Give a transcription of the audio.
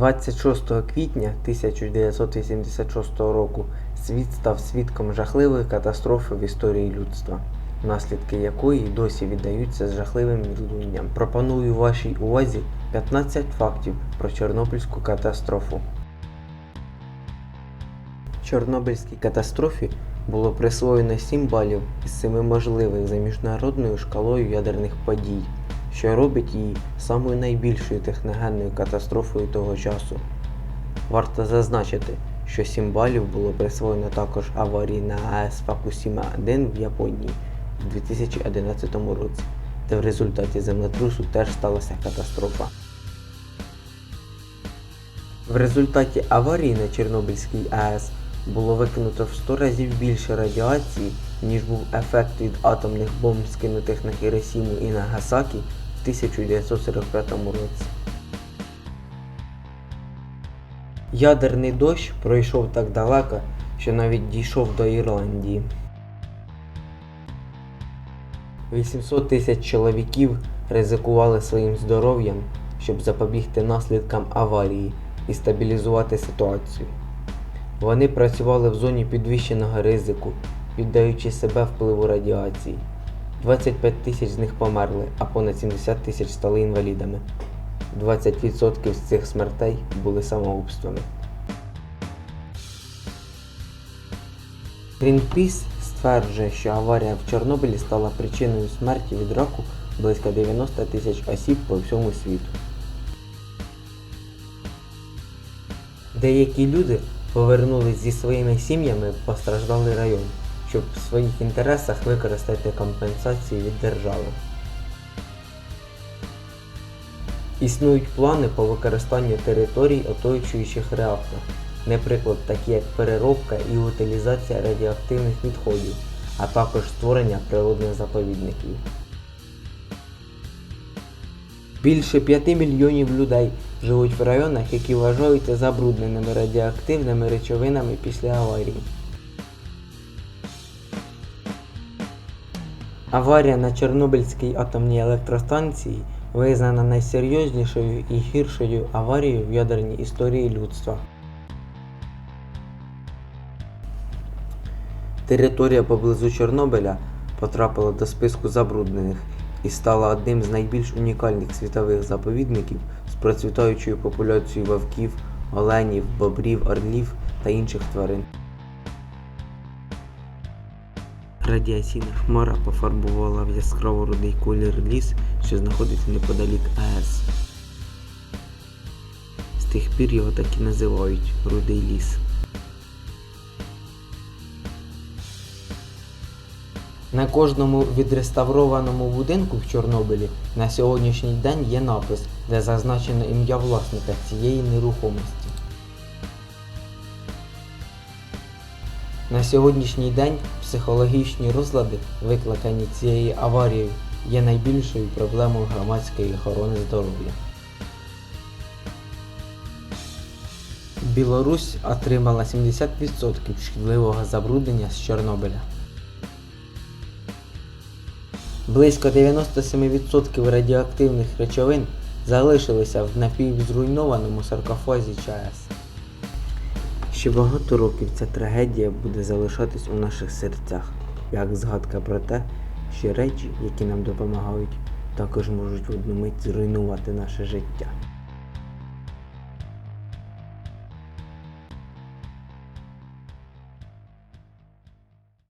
26 квітня 1986 року світ став свідком жахливої катастрофи в історії людства, наслідки якої досі віддаються з жахливим відлунням. Пропоную вашій увазі 15 фактів про Чорнобильську катастрофу. Чорнобильській катастрофі було присвоєно 7 балів із 7 можливих за міжнародною шкалою ядерних подій, що робить її самою найбільшою техногенною катастрофою того часу. Варто зазначити, що 7 балів було присвоєно також аварії на АЕС Факусіма-1 в Японії у 2011 році, де в результаті землетрусу теж сталася катастрофа. В результаті аварії на Чорнобильській АЕС було викинуто в 100 разів більше радіації, ніж був ефект від атомних бомб, скинутих на Хіросіму і Нагасакі в 1945 році. Ядерний дощ пройшов так далеко, що навіть дійшов до Ірландії. 800 тисяч чоловіків ризикували своїм здоров'ям, щоб запобігти наслідкам аварії і стабілізувати ситуацію. Вони працювали в зоні підвищеного ризику, віддаючи себе впливу радіації. 25 тисяч з них померли, а понад 70 тисяч стали інвалідами. 20% з цих смертей були самогубствами. Greenpeace стверджує, що аварія в Чорнобилі стала причиною смерті від раку близько 90 тисяч осіб по всьому світу. Деякі люди повернулись зі своїми сім'ями в постраждалий район, щоб в своїх інтересах використати компенсації від держави. Існують плани по використанню територій оточуючих реактор, наприклад, такі як переробка і утилізація радіоактивних відходів, а також створення природних заповідників. Більше 5 мільйонів людей живуть в районах, які вважаються забрудненими радіоактивними речовинами після аварії. Аварія на Чорнобильській атомній електростанції визнана найсерйознішою і гіршою аварією в ядерній історії людства. Територія поблизу Чорнобиля потрапила до списку забруднених і стала одним з найбільш унікальних світових заповідників з процвітаючою популяцією вовків, оленів, бобрів, орлів та інших тварин. Радіаційна хмара пофарбувала в яскраво рудий колір ліс, що знаходиться неподалік АЕС. З тих пір його так і називають Рудий ліс. На кожному відреставрованому будинку в Чорнобилі на сьогоднішній день є напис, де зазначено ім'я власника цієї нерухомості. На сьогоднішній день психологічні розлади, викликані цією аварією, є найбільшою проблемою громадської охорони здоров'я. Білорусь отримала 70% шкідливого забруднення з Чорнобиля. Близько 97% радіоактивних речовин залишилися в напівзруйнованому саркофазі ЧАЕС. Ще багато років ця трагедія буде залишатись у наших серцях, як згадка про те, що речі, які нам допомагають, також можуть в одну мить зруйнувати наше життя.